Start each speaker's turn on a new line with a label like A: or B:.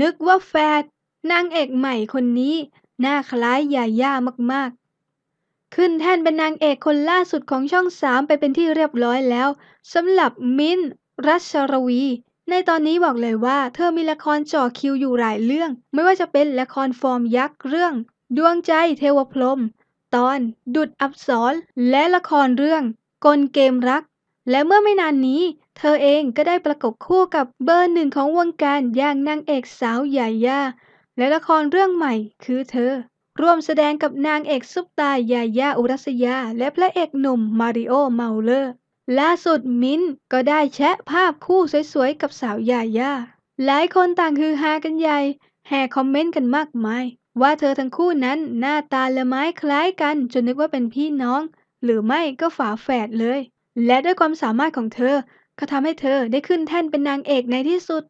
A: นึกว่าแฟดนางเอกใหม่คนนี้ หน้าคล้ายยาย่ามากๆ ขึ้นแท่นเป็นนางเอกคนล่าสุดของช่องสามไปเป็นที่เรียบร้อยแล้วสำหรับมิ้นรัชรวี ในตอนนี้บอกเลยว่า เธอมีละครจ่อคิวอยู่หลายเรื่อง ไม่ว่าจะเป็นละครฟอร์มยักษ์เรื่อง ดวงใจเทวพรมตอน ดุดอับสรและละครเรื่อง กลเกมรัก และเมื่อไม่นานนี้ เธอเองก็ได้ประกบคู่กับเบอร์หนึ่งของวงการอย่างนางเอกสาวยาย่า และละครเรื่องใหม่คือเธอ ร่วมแสดงกับนางเอกซุปตายาย่าอุรัสยา และพระเอกหนุ่มมาริโอเมาเลอร์ล่าสุดมิ้นก็ได้แชะภาพคู่สวยๆ กับสาวยาย่า หลายคนต่างฮือฮากันใหญ่ แห่คอมเมนต์กันมากมาย ว่าเธอทั้งคู่นั้นหน้าตาละไม้คล้ายกันจนนึกว่าเป็นพี่น้อง หรือไม่ก็ฝาแฝดเลย และด้วยความสามารถของเธอ ก็ทำให้เธอได้ขึ้นแท่นเป็นนางเอกในที่สุด